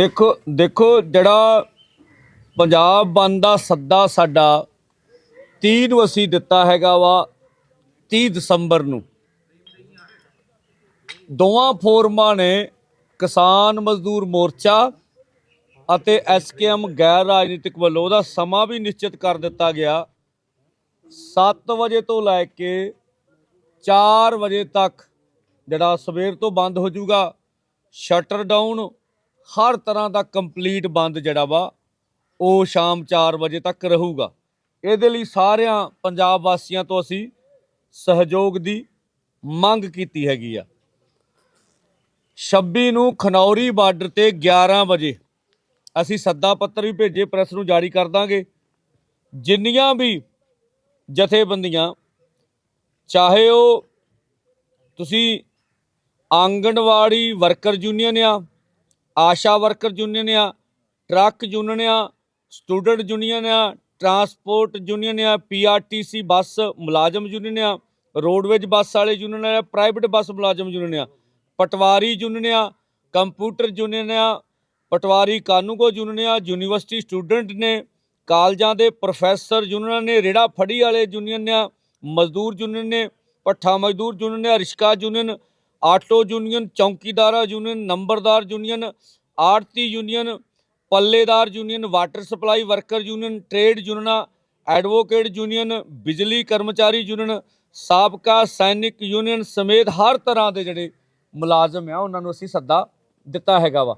ਦੇਖੋ ਦੇਖੋ ਜਿਹੜਾ ਪੰਜਾਬ ਬੰਦ ਦਾ ਸੱਦਾ ਸਾਡਾ 30 ਨੂੰ ਅਸੀਂ ਦਿੱਤਾ ਹੈਗਾ ਵਾ 30 ਦਸੰਬਰ ਨੂੰ। ਦੋਵਾਂ ਫੋਰਮਾਂ ਨੇ ਕਿਸਾਨ ਮਜ਼ਦੂਰ ਮੋਰਚਾ ਅਤੇ ਐਸਕੇਐਮ ਗੈਰ ਰਾਜਨੀਤਿਕ ਵੱਲੋਂ ਉਹਦਾ ਸਮਾਂ ਵੀ ਨਿਸ਼ਚਿਤ ਕਰ ਦਿੱਤਾ ਗਿਆ। 7 ਵਜੇ ਤੋਂ ਲੈ ਕੇ 4 ਵਜੇ ਤੱਕ ਜਿਹੜਾ ਸਵੇਰ ਤੋਂ ਬੰਦ ਹੋ ਜਾਊਗਾ, ਸ਼ਟਰ ਡਾਊਨ ਹਰ ਤਰ੍ਹਾਂ ਦਾ ਕੰਪਲੀਟ ਬੰਦ ਜਿਹੜਾ ਵਾ, ਉਹ ਸ਼ਾਮ 4 ਵਜੇ ਤੱਕ ਰਹੂਗਾ। ਇਹਦੇ ਲਈ ਸਾਰਿਆਂ ਪੰਜਾਬ ਵਾਸੀਆਂ ਤੋਂ ਅਸੀਂ ਸਹਿਯੋਗ ਦੀ ਮੰਗ ਕੀਤੀ ਹੈਗੀ ਆ। 26 ਨੂੰ ਖਨੌਰੀ ਬਾਰਡਰ ਤੇ 11 ਵਜੇ ਅਸੀਂ ਸੱਦਾ ਪੱਤਰ ਵੀ ਭੇਜੇ, ਪ੍ਰੈਸ ਨੂੰ ਜਾਰੀ ਕਰ ਦਾਂਗੇ। ਜਿੰਨੀਆਂ ਵੀ ਜਥੇਬੰਦੀਆਂ, ਚਾਹੇ ਉਹ ਤੁਸੀਂ ਆਂਗਣਵਾੜੀ ਵਰਕਰ ਯੂਨੀਅਨ ਆ ਆਸ਼ਾ ਵਰਕਰ ਯੂਨੀਅਨ ਆ ਟਰੱਕ ਯੂਨੀਅਨ ਆ ਸਟੂਡੈਂਟ ਯੂਨੀਅਨ ਆ ਟਰਾਂਸਪੋਰਟ ਯੂਨੀਅਨ ਆ ਪੀਆਰਟੀਸੀ ਬੱਸ ਮੁਲਾਜ਼ਮ ਯੂਨੀਅਨ ਆ ਰੋਡਵੇਜ ਬੱਸ ਵਾਲੇ ਯੂਨੀਅਨ ਆ ਪ੍ਰਾਈਵੇਟ ਬੱਸ ਮੁਲਾਜ਼ਮ ਯੂਨੀਅਨ ਆ ਪਟਵਾਰੀ ਯੂਨੀਅਨ ਆ ਕੰਪਿਊਟਰ ਯੂਨੀਅਨ ਆ ਪਟਵਾਰੀ ਕਾਨੂੰਗੋ ਯੂਨੀਅਨ ਆ ਯੂਨੀਵਰਸਿਟੀ ਸਟੂਡੈਂਟ ਨੇ ਕਾਲਜਾਂ ਦੇ ਪ੍ਰੋਫੈਸਰ ਯੂਨੀਅਨ ਨੇ ਰੇੜਾ ਫੜੀ ਵਾਲੇ ਯੂਨੀਅਨ ਆ ਮਜ਼ਦੂਰ ਯੂਨੀਅਨ ਨੇ ਪੱਠਾ ਮਜ਼ਦੂਰ ਯੂਨੀਅਨ ਆ ਰਿਸ਼ਕਾ ਯੂਨੀਅਨ ਆਟੋ ਯੂਨੀਅਨ, ਚੌਂਕੀਦਾਰਾ ਯੂਨੀਅਨ, ਨੰਬਰਦਾਰ ਯੂਨੀਅਨ ਆੜਤੀ union, ਪੱਲੇਦਾਰ union, water supply worker union, trade ਯੂਨੀਅਨਾਂ, advocate union, ਬਿਜਲੀ ਕਰਮਚਾਰੀ ਯੂਨੀਅਨ, ਸਾਬਕਾ ਸੈਨਿਕ ਯੂਨੀਅਨ ਸਮੇਤ ਹਰ ਤਰ੍ਹਾਂ ਦੇ ਜਿਹੜੇ ਮੁਲਾਜ਼ਮ ਆ, ਉਹਨਾਂ ਨੂੰ ਅਸੀਂ ਸੱਦਾ ਦਿੱਤਾ ਹੈਗਾ ਵਾ।